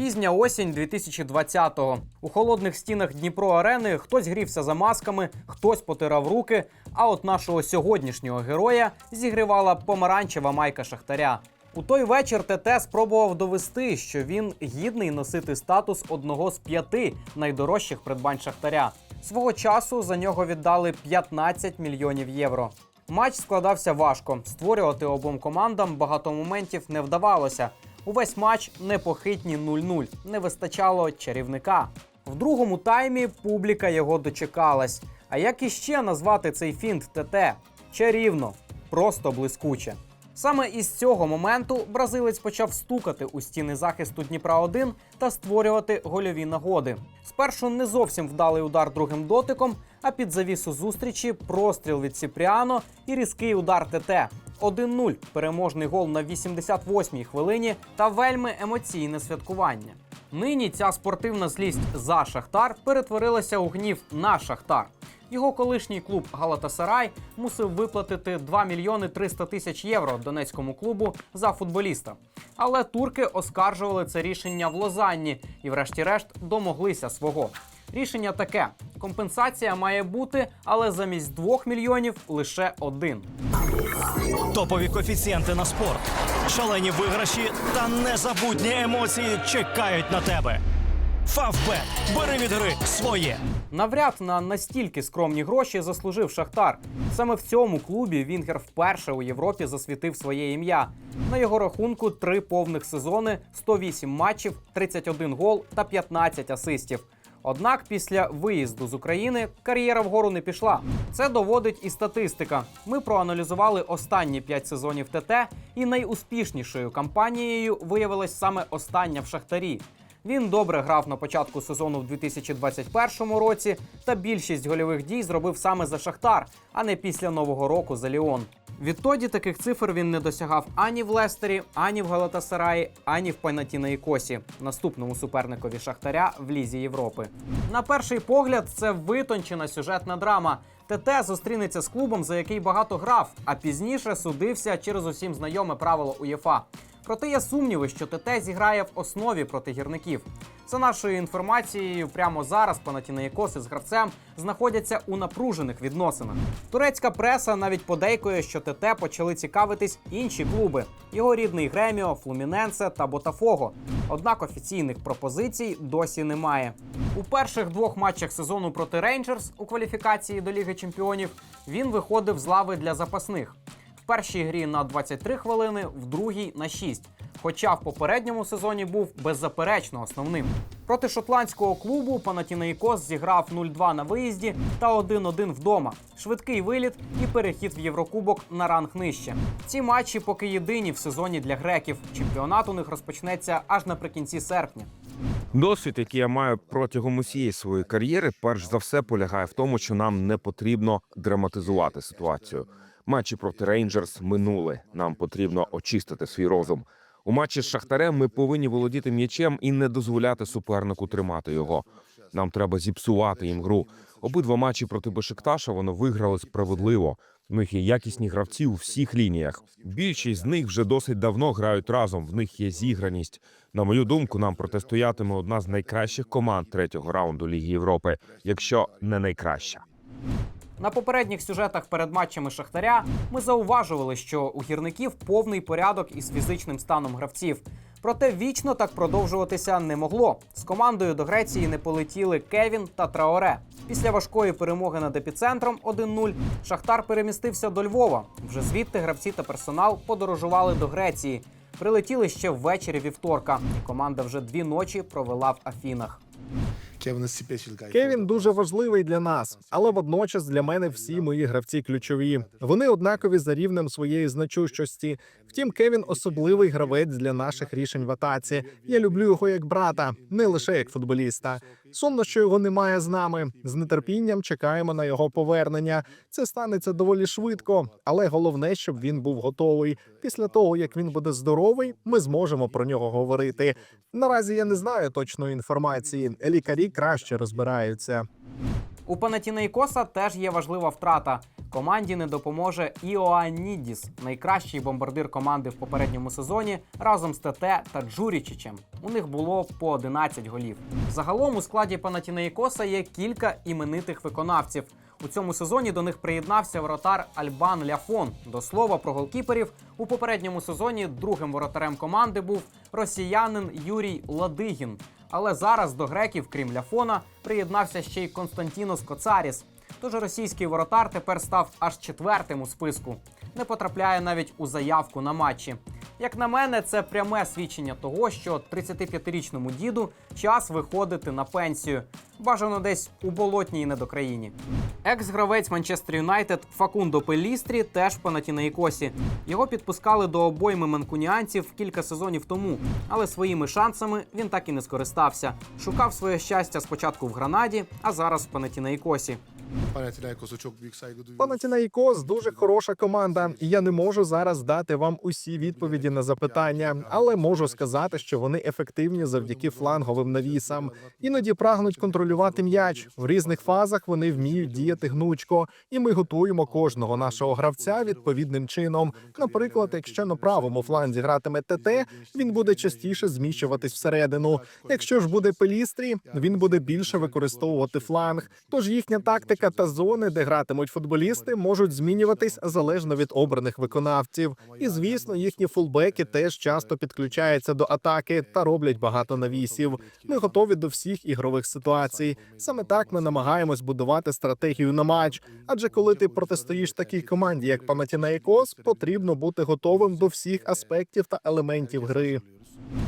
Пізня осінь 2020-го. У холодних стінах Дніпро арени хтось грівся за масками, хтось потирав руки. А от нашого сьогоднішнього героя зігрівала помаранчева майка Шахтаря. У той вечір ТТ спробував довести, що він гідний носити статус одного з п'яти найдорожчих придбань Шахтаря. Свого часу за нього віддали 15 мільйонів євро. Матч складався важко. Створювати обом командам багато моментів не вдавалося. Увесь матч непохитні 0-0. Не вистачало чарівника. В другому таймі публіка його дочекалась. А як іще назвати цей фінт ТТ? Чарівно, просто блискуче. Саме із цього моменту бразилець почав стукати у стіни захисту Дніпра 1 та створювати гольові нагоди. Спершу не зовсім вдалий удар другим дотиком, а під завісу зустрічі простріл від Сіпріано і різкий удар ТТ. 1-0 переможний гол на 88-й хвилині та вельми емоційне святкування. Нині ця спортивна злість за Шахтар перетворилася у гнів на Шахтар. Його колишній клуб Галатасарай мусив виплатити 2 мільйони 300 тисяч євро донецькому клубу за футболіста. Але турки оскаржували це рішення в Лозанні і, врешті-решт, домоглися свого. Рішення таке: компенсація має бути, але замість 2 мільйонів лише один. Топові коефіцієнти на спорт, шалені виграші та незабутні емоції чекають на тебе. Фавбет. Бери від гри своє. Навряд на настільки скромні гроші заслужив Шахтар. Саме в цьому клубі Вінгер вперше у Європі засвітив своє ім'я. На його рахунку три повних сезони, 108 матчів, 31 гол та 15 асистів. Однак після виїзду з України кар'єра вгору не пішла. Це доводить і статистика. Ми проаналізували останні 5 сезонів ТТ, і найуспішнішою кампанією виявилась саме остання в Шахтарі. Він добре грав на початку сезону в 2021 році, та більшість гольових дій зробив саме за Шахтар, а не після нового року за Ліон. Відтоді таких цифр він не досягав ані в Лестері, ані в Галатасараї, ані в Панатінаїкосі, наступному суперникові Шахтаря в Лізі Європи. На перший погляд, це витончена сюжетна драма. ТТ зустрінеться з клубом, за який багато грав, а пізніше судився через усім знайоме правило УЄФА. Проте є сумніви, що ТТ зіграє в основі проти гірників. За нашою інформацією, прямо зараз Панатінаїкос із гравцем знаходяться у напружених відносинах. Турецька преса навіть подейкує, що ТТ почали цікавитись інші клуби: його рідний Греміо, Флуміненсе та Ботафого. Однак офіційних пропозицій досі немає. У перших двох матчах сезону проти Рейнджерс у кваліфікації до Ліги Чемпіонів він виходив з лави для запасних. Першій грі на 23 хвилини, в другій на 6. Хоча в попередньому сезоні був беззаперечно основним. Проти шотландського клубу Панатінаїкос зіграв 0-2 на виїзді та 1-1 вдома. Швидкий виліт і перехід в Єврокубок на ранг нижче. Ці матчі поки єдині в сезоні для греків. Чемпіонат у них розпочнеться аж наприкінці серпня. Досвід, який я маю протягом усієї своєї кар'єри, перш за все полягає в тому, що нам не потрібно драматизувати ситуацію. Матчі проти Рейнджерс минули. Нам потрібно очистити свій розум. У матчі з Шахтарем ми повинні володіти м'ячем і не дозволяти супернику тримати його. Нам треба зіпсувати їм гру. Обидва матчі проти Бешикташа воно виграли справедливо. В них є якісні гравці у всіх лініях. Більшість з них вже досить давно грають разом. В них є зіграність. На мою думку, нам протистоятиме одна з найкращих команд третього раунду Ліги Європи, якщо не найкраща. На попередніх сюжетах перед матчами Шахтаря ми зауважували, що у гірників повний порядок із фізичним станом гравців. Проте вічно так продовжуватися не могло. З командою до Греції не полетіли Кевін та Траоре. Після важкої перемоги над епіцентром 1-0 Шахтар перемістився до Львова. Вже звідти гравці та персонал подорожували до Греції. Прилетіли ще ввечері вівторка, команда вже дві ночі провела в Афінах. Кевін. Дуже важливий для нас, але водночас для мене всі мої гравці ключові. Вони однакові за рівнем своєї значущості. Втім, Кевін особливий гравець для наших рішень в атаці. Я люблю його як брата, не лише як футболіста. Сумно, що його немає з нами. З нетерпінням чекаємо на його повернення. Це станеться доволі швидко, але головне, щоб він був готовий. Після того як він буде здоровий, ми зможемо про нього говорити. Наразі я не знаю точної інформації. Лікарі краще розбираються. У Панатінейкоса теж є важлива втрата. Команді не допоможе Іоаннідіс, найкращий бомбардир команди в попередньому сезоні, разом з ТТ та Джурічичем. У них було по 11 голів. Загалом у складі Панатінеїкоса є кілька іменитих виконавців. У цьому сезоні до них приєднався воротар Альбан Ляфон. До слова про голкіперів у попередньому сезоні другим воротарем команди був росіянин Юрій Ладигін. Але зараз до греків, крім Ляфона, приєднався ще й Константінос Коцаріс. Тож російський воротар тепер став аж четвертим у списку. Не потрапляє навіть у заявку на матчі. Як на мене, це пряме свідчення того, що 35-річному діду час виходити на пенсію. Бажано десь у болотній недокраїні. Екс-гравець Манчестер Юнайтед Факундо Пелістрі теж в Панатінеїкосі. Його підпускали до обойми манкуніанців кілька сезонів тому, але своїми шансами він так і не скористався. Шукав своє щастя спочатку в Гранаді, а зараз в Панатінеїкосі. Panathinaikos'u çok büyük saygı duyuyorum. Панатінайкос дуже хороша команда, і я не можу зараз дати вам усі відповіді на запитання, але можу сказати, що вони ефективні завдяки фланговим навісам. Іноді прагнуть контролювати м'яч. В різних фазах вони вміють діяти гнучко, і ми готуємо кожного нашого гравця відповідним чином. Наприклад, якщо на правому фланзі гратиме ТТ, він буде частіше зміщуватись всередину. Якщо ж буде пелістрі, він буде більше використовувати фланг. Тож їхня тактика та зони, де гратимуть футболісти, можуть змінюватись залежно від обраних виконавців. І звісно, їхні фулбеки теж часто підключаються до атаки та роблять багато навісів. Ми готові до всіх ігрових ситуацій. Саме так ми намагаємось будувати стратегію на матч. Адже коли ти протистоїш такій команді, як Панатінаїкос, потрібно бути готовим до всіх аспектів та елементів гри.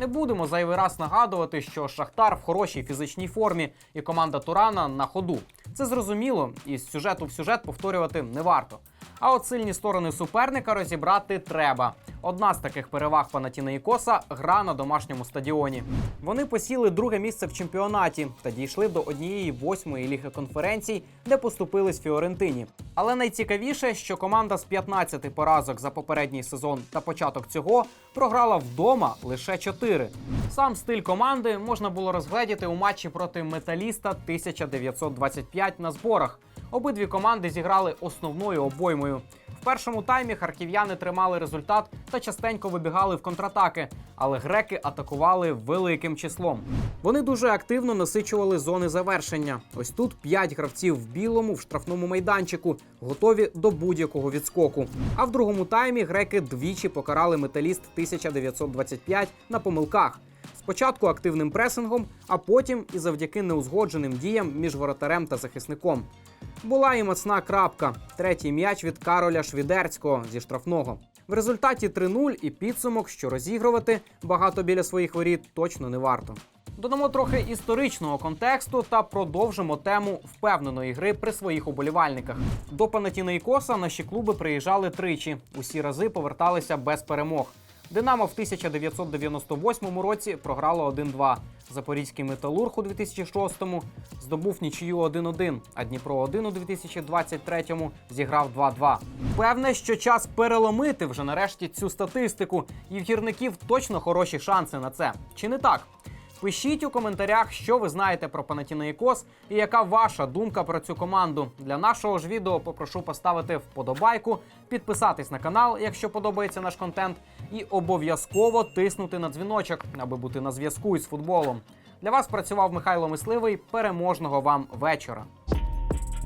Не будемо зайвий раз нагадувати, що Шахтар в хорошій фізичній формі і команда Турана на ходу. Це зрозуміло, і з сюжету в сюжет повторювати не варто. А от сильні сторони суперника розібрати треба. Одна з таких переваг Панатінеїкоса – гра на домашньому стадіоні. Вони посіли друге місце в чемпіонаті та дійшли до однієї восьмої ліги конференцій, де поступились Фіорентині. Але найцікавіше, що команда з 15 поразок за попередній сезон та початок цього програла вдома лише 4. Сам стиль команди можна було розгледіти у матчі проти металіста 1925 на зборах. Обидві команди зіграли основною обоймою. В першому таймі харків'яни тримали результат та частенько вибігали в контратаки, але греки атакували великим числом. Вони дуже активно насичували зони завершення. Ось тут п'ять гравців в білому в штрафному майданчику, готові до будь-якого відскоку. А в другому таймі греки двічі покарали металіст 1925 на помилках. Спочатку активним пресингом, а потім і завдяки неузгодженим діям між воротарем та захисником. Була і мацна крапка. Третій м'яч від Кароля Швідерського зі штрафного. В результаті 3-0 і підсумок, що розігрувати багато біля своїх воріт точно не варто. Додамо трохи історичного контексту та продовжимо тему впевненої гри при своїх уболівальниках. До Панатінейкоса наші клуби приїжджали тричі. Усі рази поверталися без перемог. Динамо в 1998 році програло 1-2. Запорізький металург у 2006-му здобув нічию 1-1, а Дніпро 1 у 2023-му зіграв 2-2. Певне, що час переломити вже нарешті цю статистику, і в гірників точно хороші шанси на це. Чи не так? Пишіть у коментарях, що ви знаєте про Панатінеїкос і яка ваша думка про цю команду. Для нашого ж відео попрошу поставити вподобайку, підписатись на канал, якщо подобається наш контент, і обов'язково тиснути на дзвіночок, аби бути на зв'язку із футболом. Для вас працював Михайло Мисливий. Переможного вам вечора.